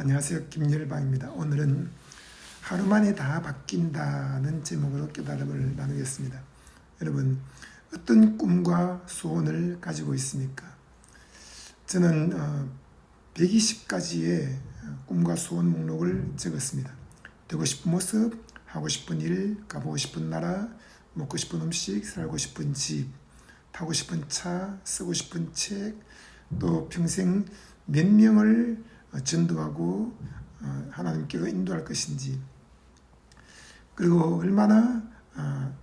안녕하세요. 김열방입니다. 오늘은 하루 만에 다 바뀐다는 제목으로 깨달음을 나누겠습니다. 여러분, 어떤 꿈과 소원을 가지고 있습니까? 저는 120가지의 꿈과 소원 목록을 적었습니다. 되고 싶은 모습, 하고 싶은 일, 가보고 싶은 나라, 먹고 싶은 음식, 살고 싶은 집, 타고 싶은 차, 쓰고 싶은 책, 또 평생 몇 명을 전도하고 어, 하나님께로 인도할 것인지, 그리고 얼마나 어,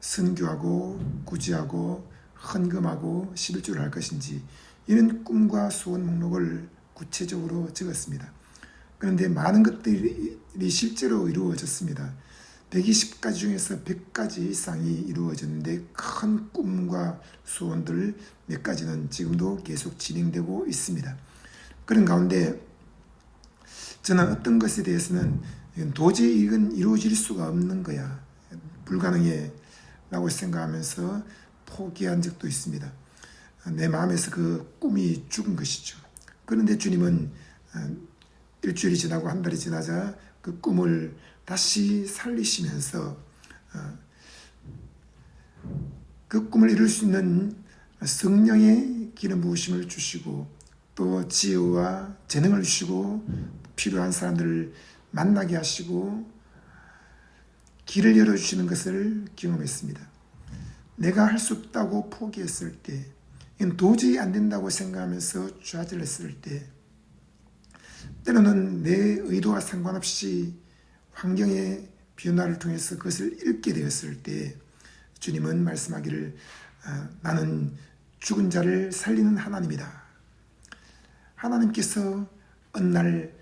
선교하고 구제하고 헌금하고 11조를 할 것인지 이런 꿈과 소원 목록을 구체적으로 적었습니다. 그런데 많은 것들이 실제로 이루어졌습니다. 120가지 중에서 100가지 이상이 이루어졌는데 큰 꿈과 소원들 몇 가지는 지금도 계속 진행되고 있습니다. 그런 가운데 저는 어떤 것에 대해서는 도저히 이건 이루어질 수가 없는 거야. 불가능해. 라고 생각하면서 포기한 적도 있습니다. 내 마음에서 그 꿈이 죽은 것이죠. 그런데 주님은 일주일이 지나고 한 달이 지나자 그 꿈을 다시 살리시면서 그 꿈을 이룰 수 있는 성령의 기름 부으심을 주시고 또 지혜와 재능을 주시고 필요한 사람들을 만나게 하시고 길을 열어주시는 것을 경험했습니다. 내가 할 수 없다고 포기했을 때, 도저히 안 된다고 생각하면서 좌절했을 때, 때로는 내 의도와 상관없이 환경의 변화를 통해서 그것을 읽게 되었을 때, 주님은 말씀하기를 나는 죽은 자를 살리는 하나님이다. 하나님께서 어느 날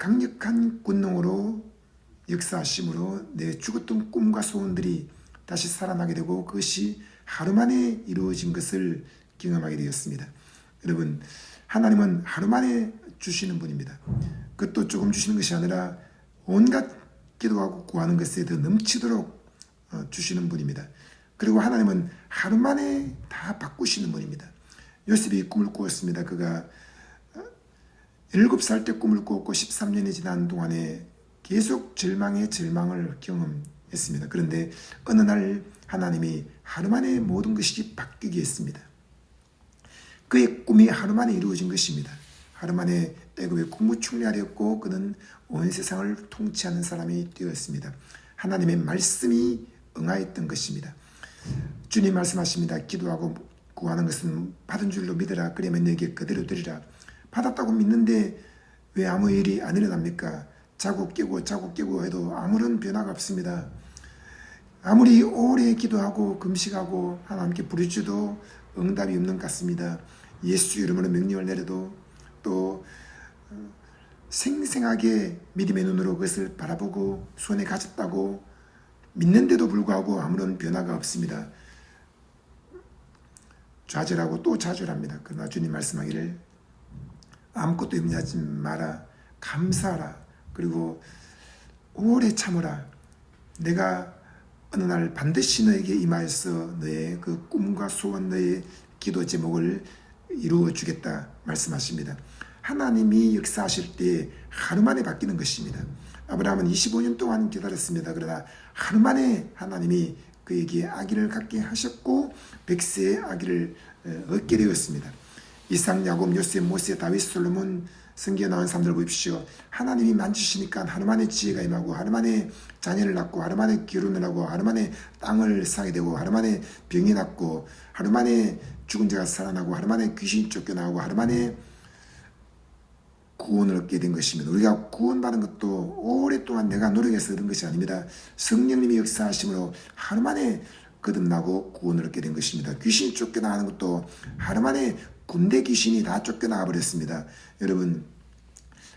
강력한 군능으로 역사하심으로 내 죽었던 꿈과 소원들이 다시 살아나게 되고 그것이 하루 만에 이루어진 것을 경험하게 되었습니다. 여러분, 하나님은 하루 만에 주시는 분입니다. 그것도 조금 주시는 것이 아니라 온갖 기도하고 구하는 것에 더 넘치도록 어, 주시는 분입니다. 그리고 하나님은 하루 만에 다 바꾸시는 분입니다. 요셉이 꿈을 꾸었습니다. 그가 7살 때 꿈을 꾸었고 13년이 지난 동안에 계속 절망의 절망을 경험했습니다. 그런데 어느 날 하나님이 하루 만에 모든 것이 바뀌게 했습니다. 그의 꿈이 하루 만에 이루어진 것입니다. 하루 만에 애굽의 국무총리하였고 그는 온 세상을 통치하는 사람이 되었습니다. 하나님의 말씀이 응하였던 것입니다. 주님 말씀하십니다. 기도하고 구하는 것은 받은 줄로 믿으라. 그러면 내게 그대로 되리라. 받았다고 믿는데 왜 아무 일이 안 일어납니까? 자고 깨고 자고 깨고 해도 아무런 변화가 없습니다. 아무리 오래 기도하고 금식하고 하나님께 부르짖어도 응답이 없는 것 같습니다. 예수 이름으로 명령을 내려도 또 어, 생생하게 믿음의 눈으로 그것을 바라보고 손에 가졌다고 믿는데도 불구하고 아무런 변화가 없습니다. 좌절하고 또 좌절합니다. 그러나 주님 말씀하기를 아무것도 염려하지 마라. 감사하라. 그리고 오래 참으라. 내가 어느 날 반드시 너에게 임하여서 너의 그 꿈과 소원 너의 기도 제목을 이루어 주겠다 말씀하십니다. 하나님이 역사하실 때 하루 만에 바뀌는 것입니다. 아브라함은 25년 동안 기다렸습니다. 그러나 하루 만에 하나님이 그에게 아기를 갖게 하셨고 백세의 아기를 얻게 되었습니다. 이삭, 야곱, 요셉, 모세, 다윗, 솔로몬 성경에 나온 사람들 보십시오. 하나님이 만지시니까 하루 만에 지혜가 임하고 하루 만에 자녀를 낳고 하루 만에 결혼을 하고 하루 만에 땅을 사게 되고 하루 만에 병이 낫고 하루 만에 죽은 자가 살아나고 하루 만에 귀신이 쫓겨나고 하루 만에 구원을 얻게 된 것입니다. 우리가 구원받은 것도 오랫동안 내가 노력해서 얻은 것이 아닙니다. 성령님이 역사하심으로 하루 만에 거듭나고 구원을 얻게 된 것입니다. 귀신이 쫓겨나가는 것도 하루 만에 군대 귀신이 다 쫓겨나가 버렸습니다. 여러분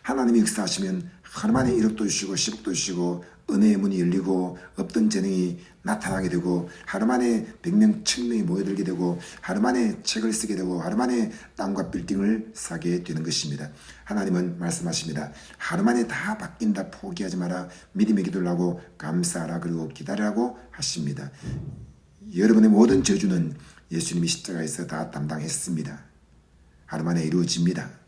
하나님이 역사하시면 하루 만에 1억도 주시고 10억도 주시고 은혜의 문이 열리고 없던 재능이 나타나게 되고 하루 만에 100명, 1000명이 모여들게 되고 하루 만에 책을 쓰게 되고 하루 만에 땅과 빌딩을 사게 되는 것입니다. 하나님은 말씀하십니다. 하루 만에 다 바뀐다 포기하지 마라 믿음의 기도를 하고 감사하라 그리고 기다리라고 하십니다. 여러분의 모든 저주는 예수님이 십자가에서 다 담당했습니다. 하루 만에 이루어집니다.